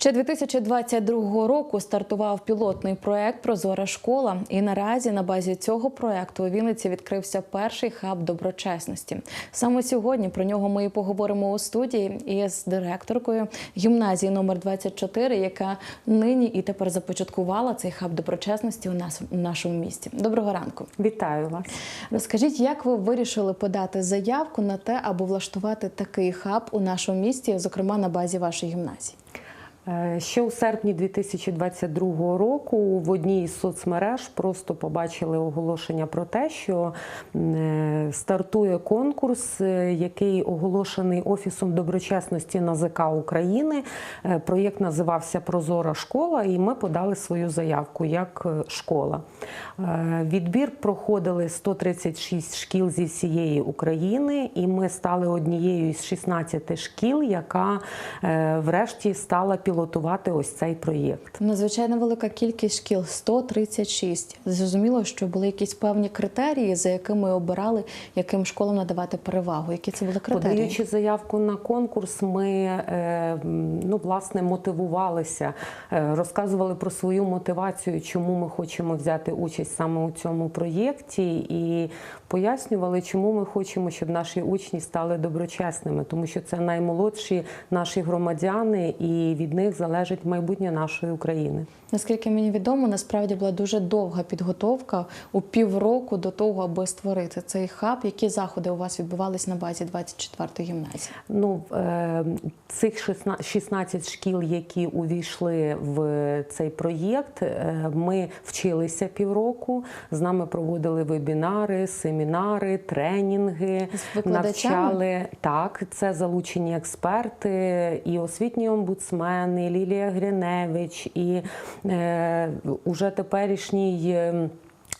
Ще 2022 року стартував пілотний проект Прозора школа. І наразі на базі цього проекту у Вінниці відкрився перший хаб доброчесності. Саме сьогодні про нього ми і поговоримо у студії із директоркою гімназії номер 24, яка нині і тепер започаткувала цей хаб доброчесності у нас у нашому місті. Доброго ранку. Вітаю вас. Розкажіть, як ви вирішили подати заявку на те, аби влаштувати такий хаб у нашому місті, зокрема на базі вашої гімназії? Е, Ще у серпні 2022 року в одній із соцмереж просто побачили оголошення про те, що е, стартує конкурс, е, який оголошений Офісом доброчесності НАЗК України. Проєкт називався Прозора школа, і ми подали свою заявку як школа. Відбір проходили 136 шкіл зі всієї України, і ми стали однією із 16 шкіл, яка врешті стала пілотувати ось цей проєкт. Надзвичайно велика кількість шкіл 136. Зрозуміло, що були якісь певні критерії, за якими обирали, яким школам надавати перевагу. Які це були критерії? Подаючи заявку на конкурс, ми е, ну, власне мотивувалися, е, розказували про свою мотивацію, чому ми хочемо взяти участь саме у цьому проєкті, і пояснювали, чому ми хочемо, щоб наші учні стали доброчесними, тому що це наймолодші наші громадяни, і від них залежить майбутнє нашої України. Наскільки мені відомо, насправді була дуже довга підготовка у півроку до того, аби створити цей хаб. Які заходи у вас відбувались на базі 24-ї гімназії? Ну, е, цих 16 16 шкіл, які увійшли в цей проєкт, е, ми вчилися півроку. З нами проводили вебінари, семінари, тренінги, З викладачами? навчали так. Це залучені експерти, і освітній омбудсмен, Лілія Гриневич, і е, уже теперішній.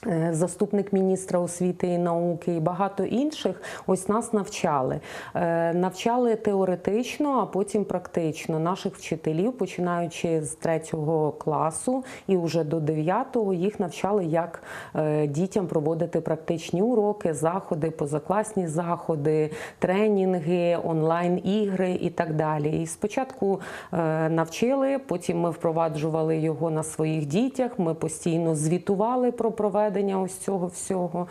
Е, Заступник міністра освіти і науки і багато інших ось нас навчали. Е, Навчали теоретично, а потім практично наших вчителів, починаючи з третього класу і вже до дев'ятого, їх навчали, як е, дітям проводити практичні уроки, заходи, позакласні заходи, тренінги, онлайн-ігри і так далі. І спочатку навчили, потім ми впроваджували його на своїх дітях. Ми постійно звітували про проведення ось цього всього.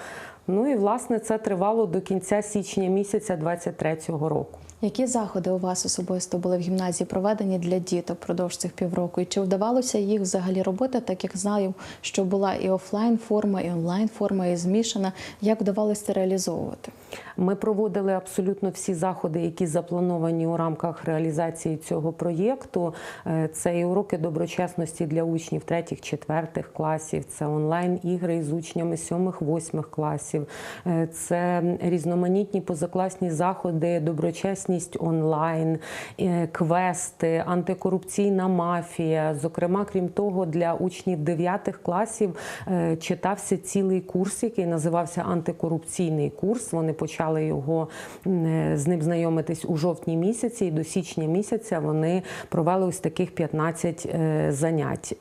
Ну і власне це тривало до кінця січня місяця 23-го року. Які заходи у вас особисто були в гімназії проведені для діток впродовж цих півроку? І чи вдавалося їх взагалі робити, так як знаю, що була і офлайн форма, і онлайн форма, і змішана? Як вдавалося це реалізовувати? Ми проводили абсолютно всі заходи, які заплановані у рамках реалізації цього проєкту. Е, Це і уроки доброчесності для учнів третіх, четвертих класів, це онлайн-ігри з учнями сьомих, восьмих класів, Е, це різноманітні позакласні заходи, доброчесність онлайн, е, квести, антикорупційна мафія. Зокрема, крім того, для учнів дев'ятих класів е, читався цілий курс, який називався антикорупційний курс. Вони почали його е, з ним знайомитись у жовтні місяці, і до січня місяця вони провели ось таких 15 е, занять.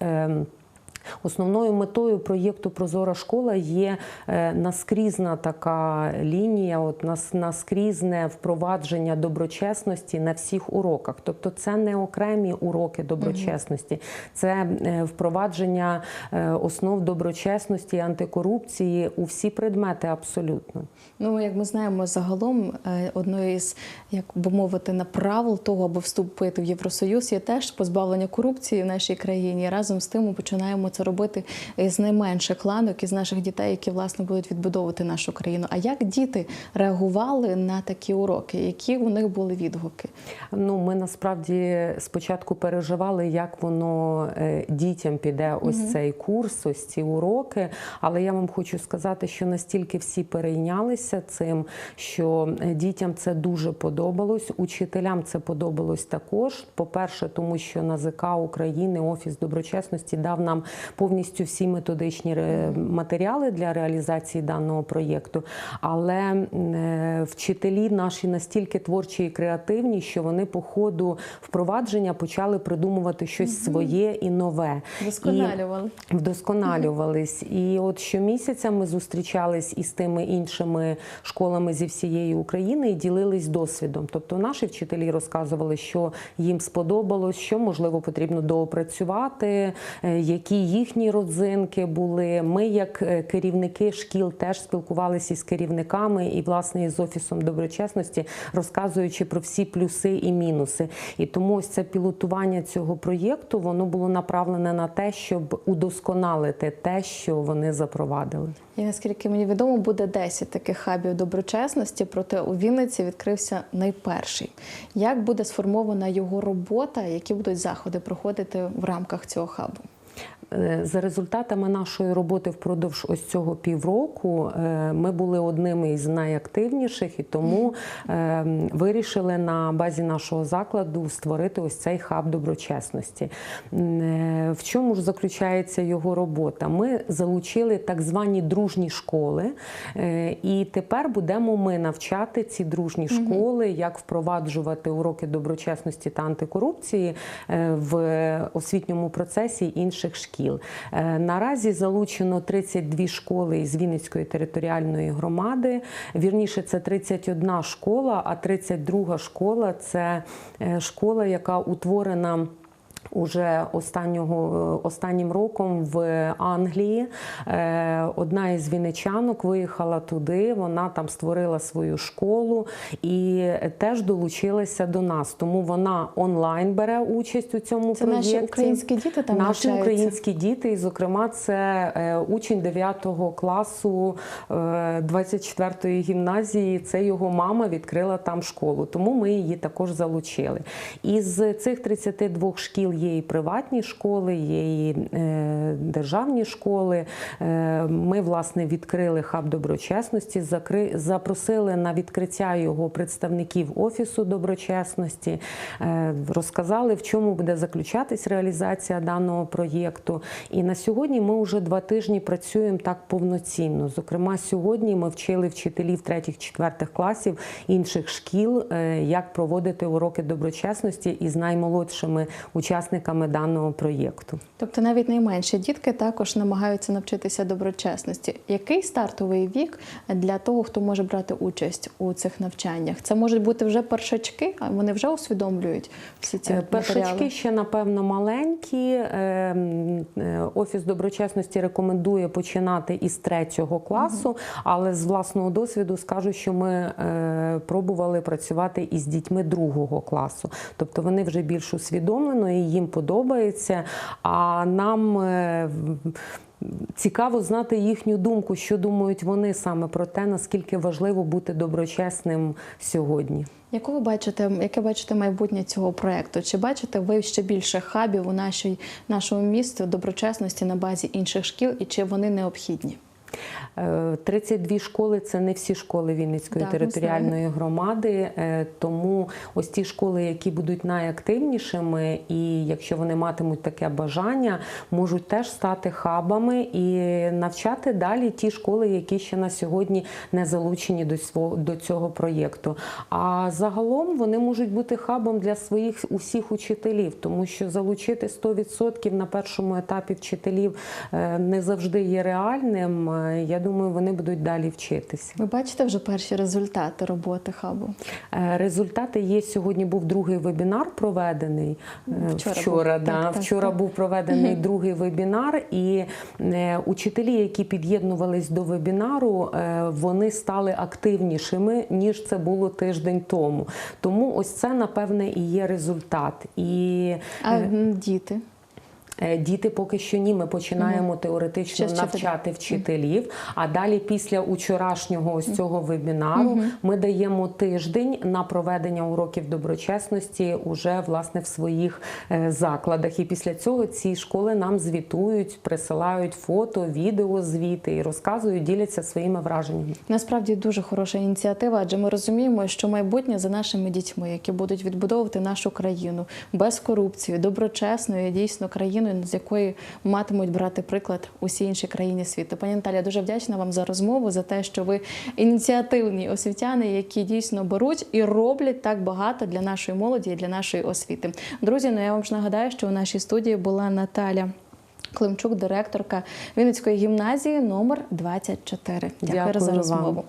Основною метою проєкту Прозора школа є е, наскрізна така лінія, от нас- наскрізне впровадження доброчесності на всіх уроках. Тобто, це не окремі уроки доброчесності, це е, впровадження е, основ доброчесності антикорупції у всі предмети абсолютно. Ну, як ми знаємо, загалом одною із, як би мовити, на правил того, аби вступити в Євросоюз, є теж позбавлення корупції в нашій країні. Разом з тим ми починаємо це робити з найменших ланок із наших дітей, які власне будуть відбудовувати нашу країну. А як діти реагували на такі уроки? Які у них були відгуки? Ну, ми насправді спочатку переживали, як воно е, дітям піде ось цей курс, ось ці уроки. Але я вам хочу сказати, що настільки всі перейнялися цим, що е, дітям це дуже подобалось, учителям це подобалось також. По-перше, тому що НАЗК України, Офіс доброчесності дав нам повністю всі методичні матеріали для реалізації даного проєкту. Але е, вчителі наші настільки творчі і креативні, що вони по ходу впровадження почали придумувати щось своє і нове. І- Досконалювали. Вдосконалювались. І от щомісяця ми зустрічались із тими іншими школами зі всієї України і ділились досвідом. Тобто наші вчителі розказували, що їм сподобалось, що можливо потрібно доопрацювати, е, які їхні родзинки були. Ми, як е, керівники шкіл, теж спілкувалися із керівниками і власне із офісом доброчесності, розказуючи про всі плюси і мінуси. І тому ось це пілотування цього проєкту воно було направлене на те, щоб удосконалити те, що вони запровадили. І наскільки мені відомо, буде 10 таких хабів доброчесності, проте у Вінниці відкрився найперший. Як буде сформована його робота, які будуть заходи проходити в рамках цього хабу? Е, За результатами нашої роботи впродовж ось цього півроку е, ми були одними із найактивніших і тому е, вирішили на базі нашого закладу створити ось цей хаб доброчесності. Е, В чому ж заключається його робота? Ми залучили так звані дружні школи, і тепер будемо ми навчати ці дружні школи, як впроваджувати уроки доброчесності та антикорупції в освітньому процесі інших шкіл. Е, Наразі залучено 32 школи із Вінницької територіальної громади. Вірніше, це 31 школа, а 32 школа це е, школа, яка утворена. Уже останнього останнім роком в Англії Е, одна із вінничанок виїхала туди. Вона там створила свою школу і теж долучилася до нас. Тому вона онлайн бере участь у цьому Це проєкті. наші українські діти там Наші навчаються? українські діти, і зокрема, це е, учень 9 класу е, 24-ї гімназії. Це його мама відкрила там школу, тому ми її також залучили. Із цих 32 шкіл є і приватні школи, є і е, державні школи. Е, Ми власне відкрили хаб доброчесності, запросили на відкриття його представників офісу доброчесності, е, розказали, в чому буде заключатись реалізація даного проєкту. І на сьогодні ми вже два тижні працюємо так повноцінно. Зокрема, сьогодні ми вчили вчителів третіх-четвертих класів інших шкіл, як проводити уроки доброчесності із наймолодшими учасниками даного проєкту. Тобто навіть найменші дітки також намагаються навчитися доброчесності. Який стартовий вік для того, хто може брати участь у цих навчаннях? Це можуть бути вже першачки, а вони вже усвідомлюють всі ці Е, Першачки матеріали? ще напевно маленькі. Е, е, Офіс доброчесності рекомендує починати із третього класу, але з власного досвіду скажу, що ми пробували працювати із дітьми другого класу. Тобто вони вже більш усвідомлено їм подобається. А нам е, Цікаво знати їхню думку, що думають вони саме про те, наскільки важливо бути доброчесним сьогодні. Яку ви бачите, яке бачите майбутнє цього проекту? Чи бачите ви ще більше хабів у нашій нашому місті доброчесності на базі інших шкіл, і чи вони необхідні? Е, 32 школи це не всі школи Вінницької Так, територіальної громади. е, Тому ось ті школи, які будуть найактивнішими, і якщо вони матимуть таке бажання, можуть теж стати хабами і навчати далі ті школи, які ще на сьогодні не залучені до свого до цього проєкту. А загалом вони можуть бути хабом для своїх усіх учителів, тому що залучити 100% на першому етапі вчителів е, не завжди є реальним. Е, Я думаю, вони будуть далі вчитися. Ви бачите вже перші результати роботи хабу? Е, Результати є сьогодні. Був другий вебінар проведений е, Вчора вчора. був. да, Так, так, вчора так. був проведений другий вебінар, і учителі, які під'єднувались до вебінару, вони стали активнішими ніж це було тиждень тому. Тому ось це напевне і є результат. І А діти? Е, Діти поки що ні. Ми починаємо теоретично Ще навчати вчителів. А далі, після учорашнього ось цього вебінару, ми даємо тиждень на проведення уроків доброчесності уже власне в своїх е, закладах. І після цього ці школи нам звітують, присилають фото, відео звіти і розказують, діляться своїми враженнями. Насправді дуже хороша ініціатива, адже ми розуміємо, що майбутнє за нашими дітьми, які будуть відбудовувати нашу країну без корупції, доброчесною, дійсно країною, людиною, з якої матимуть брати приклад усі інші країни світу. Пані Наталія, дуже вдячна вам за розмову, за те, що ви ініціативні освітяни, які дійсно беруть і роблять так багато для нашої молоді і для нашої освіти. Друзі, ну я вам ж нагадаю, що у нашій студії була Наталя. Климчук, директорка Вінницької гімназії номер 24. Дякую, Дякую за вам. розмову.